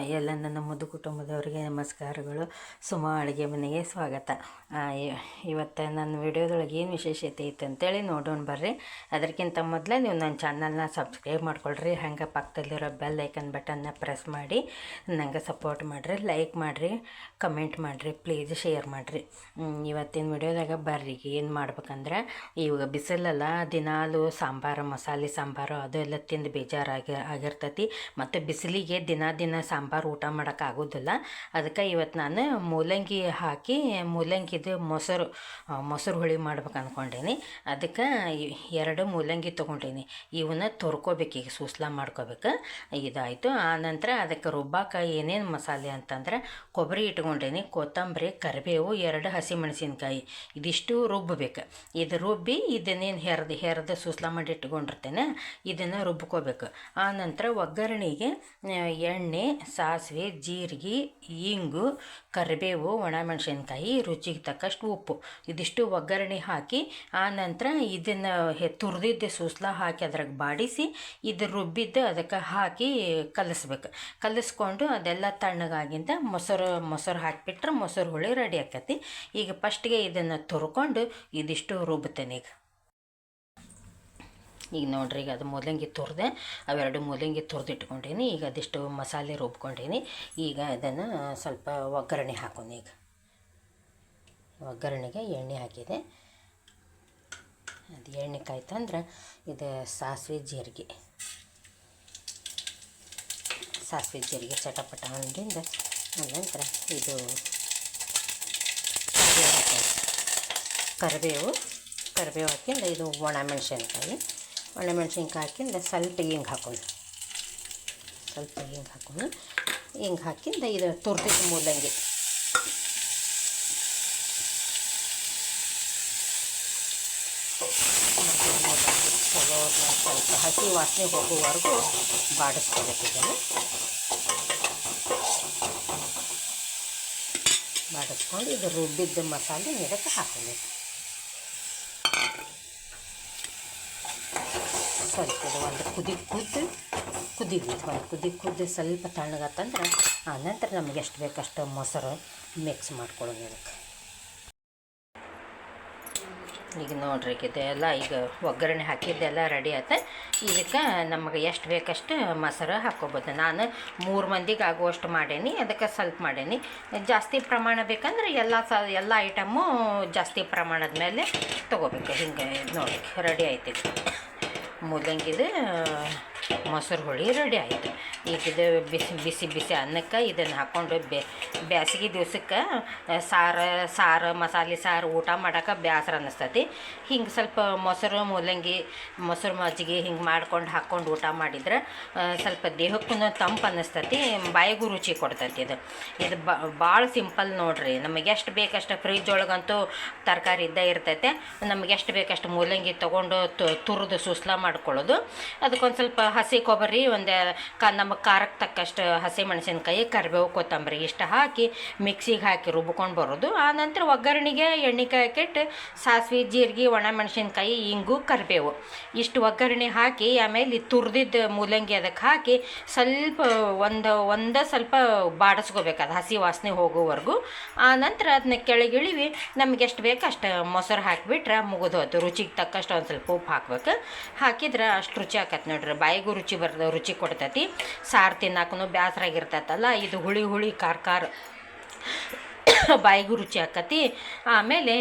ಎಲ್ಲ ನನ್ನ ಮುದ್ದು ಕುಟುಂಬದವರಿಗೆ ನಮಸ್ಕಾರಗಳು. ಸುಮ ಅಡುಗೆ ಮನೆಗೆ ಸ್ವಾಗತ. ಇವತ್ತು ನನ್ನ ವಿಡಿಯೋದೊಳಗೆ ಏನು ವಿಶೇಷತೆ ಐತೆ ಅಂತೇಳಿ ನೋಡೋಣ ಬರ್ರಿ. ಅದಕ್ಕಿಂತ ಮೊದಲೇ ನೀವು ನನ್ನ ಚಾನಲ್ನ ಸಬ್ಸ್ಕ್ರೈಬ್ ಮಾಡ್ಕೊಳ್ರಿ. ಹಂಗೆ ಪಕ್ಕದಲ್ಲಿರೋ ಬೆಲ್ ಐಕನ್ ಬಟನ್ನ ಪ್ರೆಸ್ ಮಾಡಿ ನನಗೆ ಸಪೋರ್ಟ್ ಮಾಡಿರಿ. ಲೈಕ್ ಮಾಡಿರಿ ಕಮೆಂಟ್ ಮಾಡಿರಿ ಪ್ಲೀಸ್ ಶೇರ್ ಮಾಡಿರಿ. ಇವತ್ತಿನ ವಿಡಿಯೋದಾಗ ಬರ್ರಿ. ಏನು ಮಾಡ್ಬೇಕಂದ್ರೆ, ಇವಾಗ ಬಿಸಿಲಲ್ಲ, ದಿನಾಲು ಸಾಂಬಾರು, ಮಸಾಲೆ ಸಾಂಬಾರು, ಅದು ಎಲ್ಲ ತಿಂದು ಬೇಜಾರಾಗಿ, ಆಗಿರ್ತೈತಿ. ಮತ್ತು ಬಿಸಿಲಿಗೆ ದಿನ ದಿನ ಸಾಂಬಾರು ಊಟ ಮಾಡೋಕ್ಕಾಗೋದಿಲ್ಲ. ಅದಕ್ಕೆ ಇವತ್ತು ನಾನು ಮೂಲಂಗಿ ಹಾಕಿ, ಮೂಲಂಗಿದು ಮೊಸರು ಮೊಸರು ಹುಳಿ ಮಾಡ್ಬೇಕು ಅಂದ್ಕೊಂಡೀನಿ ಅದಕ್ಕೆ ಎರಡು ಮೂಲಂಗಿ ತೊಗೊಂಡೀನಿ. ಇವನ್ನ ತೊರ್ಕೋಬೇಕು, ಈಗ ಸೂಸ್ಲ ಮಾಡ್ಕೋಬೇಕು. ಇದಾಯಿತು. ಆನಂತರ ಅದಕ್ಕೆ ರುಬ್ಬಾಕ ಏನೇನು ಮಸಾಲೆ ಅಂತಂದ್ರೆ ಕೊಬ್ಬರಿ ಇಟ್ಕೊಂಡೀನಿ, ಕೊತ್ತಂಬರಿ, ಕರಿಬೇವು, ಎರಡು ಹಸಿಮೆಣಸಿನ್ಕಾಯಿ. ಇದಿಷ್ಟು ರುಬ್ಬಬೇಕು ಇದು ರುಬ್ಬಿ ಇದನ್ನೇನು ಹೆರ್ದು ಹೆರ್ದು ಸೂಸ್ಲ ಮಾಡಿ ಇಟ್ಕೊಂಡಿರ್ತೇನೆ, ಇದನ್ನು ರುಬ್ಕೋಬೇಕು. ಆನಂತರ ಒಗ್ಗರಣೆಗೆ ಎಣ್ಣೆ ಸಾಸಿವೆ, ಜೀರಿಗೆ ಇಂಗು ಕರಿಬೇವು, ಒಣಮೆಣಸಿನ್ಕಾಯಿ, ರುಚಿಗೆ ತಕ್ಕಷ್ಟು ಉಪ್ಪು. ಇದಿಷ್ಟು ಒಗ್ಗರಣೆ ಹಾಕಿ ಆನಂತರ ಇದನ್ನು ಹೆ, ತುರಿದಿದ್ದ ಸೂಸ್ಲ ಹಾಕಿ ಅದ್ರಾಗ ಬಾಡಿಸಿ, ಇದು ರುಬ್ಬಿದ್ದು ಅದಕ್ಕೆ ಹಾಕಿ ಕಲಿಸ್ಬೇಕು. ಕಲಿಸ್ಕೊಂಡು ಅದೆಲ್ಲ ತಣ್ಣಗಾಗಿಂದ ಮೊಸರು ಮೊಸರು ಹಾಕಿಬಿಟ್ರೆ ಮೊಸರು ಹುಳಿ ರೆಡಿ ಆಕತಿ. ಈಗ ಫಸ್ಟ್ಗೆ ಇದನ್ನು ತುರ್ಕೊಂಡು ಇದಿಷ್ಟು ರುಬ್ತೇನೆ ಈಗ. ಈಗ ನೋಡ್ರಿ ಈಗ ಅದು ಮೂಲಂಗಿ ತುರಿದೆ, ಅವೆರಡು ಮೂಲಂಗಿ ತುರಿದಿಟ್ಕೊಂಡೀನಿ, ಈಗ ಅದಿಷ್ಟು ಮಸಾಲೆ ರುಬ್ಕೊಂಡೀನಿ, ಈಗ ಅದನ್ನು ಸ್ವಲ್ಪ ಒಗ್ಗರಣೆ ಹಾಕೋಣ ಈಗ. ಒಗ್ಗರಣೆಗೆ ಎಣ್ಣೆ ಹಾಕಿದೆ. ಅದು ಎಣ್ಣೆ ಕಾಯ್ತಂದ್ರೆ ಇದು ಸಾಸಿವೆ ಜೀರಿಗೆ. ಸಾಸಿವೆ ಜೀರಿಗೆ ಚಟಪಟ ಅಂದಿಂದ ನಂತರ ಇದು ಕರಿಬೇವು ಕರಿಬೇವು ಹಾಕಿಂದ ಇದು ಒಣ ಮೆಣಸಿನ್ಕಾಯಿ. ಒಣ ಮೆಣಸಿನ್ಕಾಯಿ ಹಾಕಿಂದ ಸ್ವಲ್ಪ ಹಿಂಗೆ ಹಾಕೋಣ. ಸ್ವಲ್ಪ ಹಿಂಗೆ ಹಾಕೋಣ. ಹಿಂಗೆ ಹಾಕಿಂದ ಇದು ತುರ್ದಿದ್ದು ಮೂಲಂಗಿ. ಸ್ವಲ್ಪ ಹಸಿ ವಾಸನೆ ಹೋಗುವವರೆಗೂ ಬಾಡಿಸ್ಕೋಬೇಕು ಇದನ್ನು ಬಾಡಿಸ್ಕೊಂಡು ಇದು ರುಬ್ಬಿದ್ದ ಮಸಾಲೆ ಇದಕ್ಕೆ ಹಾಕೋಬೇಕು. ಸ್ವಲ್ಪ ಒಂದು ಕುದಿ ಕುದ್ದು, ಕುದಿಬೇಕು, ಒಂದು ಕುದಿ ಕುದ್ದು ಸ್ವಲ್ಪ ತಣ್ಣಗತ್ತಂದ್ರೆ ನಂತರ ನಮಗೆ ಎಷ್ಟು ಬೇಕಷ್ಟು ಮೊಸರು ಮಿಕ್ಸ್ ಮಾಡ್ಕೊಳ್ಳೋಣ ಇದಕ್ಕೆ. ಈಗ ನೋಡ್ರಿ ಇದೆಲ್ಲ, ಈಗ ಒಗ್ಗರಣೆ ಹಾಕಿದ್ದೆಲ್ಲ ರೆಡಿ ಆಯ್ತು. ಇದಕ್ಕೆ ನಮಗೆ ಎಷ್ಟು ಬೇಕಷ್ಟು ಮೊಸರು ಹಾಕ್ಕೋಬೋದು. ನಾನು ಮೂರು ಮಂದಿಗೆ ಆಗುವಷ್ಟು ಮಾಡೇನಿ, ಅದಕ್ಕೆ ಸ್ವಲ್ಪ ಮಾಡೇನಿ. ಜಾಸ್ತಿ ಪ್ರಮಾಣ ಬೇಕಂದ್ರೆ ಎಲ್ಲ ಸ, ಎಲ್ಲ ಐಟಮು ಜಾಸ್ತಿ ಪ್ರಮಾಣದ ಮೇಲೆ ತೊಗೋಬೇಕು. ಹಿಂಗೆ ನೋಡಿ ರೆಡಿ ಆಯ್ತು ಮೂಲಂಗಿದು ಮೊಸರು ಹುಳಿ ರೆಡಿ ಆಯಿತು. ಈಗ ಇದು ಬಿಸಿ ಬಿಸಿ ಬಿಸಿ ಅನ್ನಕ್ಕೆ ಇದನ್ನು ಹಾಕ್ಕೊಂಡು ಬೆ, ಬ್ಯಾಸಿಗೆ ದಿವ್ಸಕ್ಕೆ ಸಾರು ಸಾರು, ಮಸಾಲೆ ಸಾರು ಊಟ ಮಾಡೋಕೆ ಬೇಸರ ಅನ್ನಿಸ್ತತಿ. ಹಿಂಗೆ ಸ್ವಲ್ಪ ಮೊಸರು, ಮೂಲಂಗಿ, ಮೊಸರು ಮಜ್ಜಿಗೆ ಹಿಂಗೆ ಮಾಡ್ಕೊಂಡು ಹಾಕ್ಕೊಂಡು ಊಟ ಮಾಡಿದ್ರೆ ಸ್ವಲ್ಪ ದೇಹಕ್ಕೂ ತಂಪು ಅನ್ನಿಸ್ತತಿ, ಬಾಯಿಗೂ ರುಚಿ ಕೊಡ್ತೈತಿ ಇದು. ಇದು ಭಾಳ ಸಿಂಪಲ್ ನೋಡ್ರಿ. ನಮಗೆ ಎಷ್ಟು ಬೇಕಷ್ಟು ಫ್ರಿಜ್ ಒಳಗಂತೂ ತರಕಾರಿ ಇದ್ದೇ ಇರ್ತೈತೆ, ನಮಗೆ ಎಷ್ಟು ಬೇಕಷ್ಟು ಮೂಲಂಗಿ ತೊಗೊಂಡು ತುರಿದು ಸುಸ್ಲ ಮಾಡ್ಕೊಳ್ಳೋದು. ಅದಕ್ಕೊಂದು ಸ್ವಲ್ಪ ಹಸಿ ಕೊಬ್ಬರಿ, ಒಂದು ಕ ನಮಗೆ ಖಾರಕ್ಕೆ ತಕ್ಕಷ್ಟು ಹಸಿ ಮೆಣಸಿನ್ಕಾಯಿ ಕರಿಬೇವು, ಕೊತ್ತಂಬರಿ ಇಷ್ಟು ಹಾಕಿ ಮಿಕ್ಸಿಗೆ ಹಾಕಿ ರುಬ್ಕೊಂಡು ಬರೋದು. ಆ ನಂತರ ಒಗ್ಗರಣೆಗೆ ಎಣ್ಣೆಕಾಯಿ ಹಾಕಿಟ್ಟು ಸಾಸಿವೆ, ಜೀರಿಗೆ ಒಣ ಮೆಣಸಿನ್ಕಾಯಿ ಇಂಗು, ಕರಿಬೇವು ಇಷ್ಟು ಒಗ್ಗರಣೆ ಹಾಕಿ, ಆಮೇಲೆ ತುರಿದಿದ್ದ ಮೂಲಂಗಿ ಅದಕ್ಕೆ ಹಾಕಿ ಸ್ವಲ್ಪ ಒಂದು ಒಂದು ಸ್ವಲ್ಪ ಬಾಡಿಸ್ಕೋಬೇಕು. ಅದು ಹಸಿ ವಾಸನೆ ಹೋಗೋವರೆಗೂ ಆ ನಂತರ ಅದನ್ನ ಕೆಳಗಿಳಿವಿ. ನಮ್ಗೆ ಎಷ್ಟು ಬೇಕು ಅಷ್ಟು ಮೊಸರು ಹಾಕಿಬಿಟ್ರೆ ಮುಗಿದೋತು ರುಚಿಗೆ ತಕ್ಕಷ್ಟು ಒಂದು ಸ್ವಲ್ಪ ಉಪ್ಪು ಹಾಕ್ಬೇಕು. ಹಾಕಿದ್ರೆ ಅಷ್ಟು ರುಚಿ ಆಕತ್ತೆ ನೋಡ್ರಿ. ಬಾಯಿಗೂ ರುಚಿ ಬರ್ತದೆ, ರುಚಿ ಕೊಡ್ತೈತಿ. ಸಾರು ತಿನ್ನಾಕೂ ಬೇಸರಾಗಿರ್ತೈತಲ್ಲ ಇದು ಹುಳಿ ಹುಳಿ ಖಾರ ಖಾರ ಬಾಯಿಗೂ ರುಚಿ ಆಕತಿ. ಆಮೇಲೆ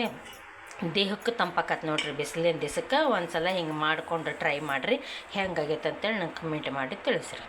ದೇಹಕ್ಕೆ ತಂಪಾಕತ್ತೆ ನೋಡ್ರಿ ಬಿಸಿಲಿನ ದಿವಸಕ್ಕೆ ಒಂದು ಸಲ ಹಿಂಗೆ ಮಾಡಿಕೊಂಡು ಟ್ರೈ ಮಾಡಿರಿ. ಹೆಂಗಾಗೈತೆ ಅಂತೇಳಿ ನಂಗೆ ಕಮೆಂಟ್ ಮಾಡಿ ತಿಳಿಸ್ರಿ.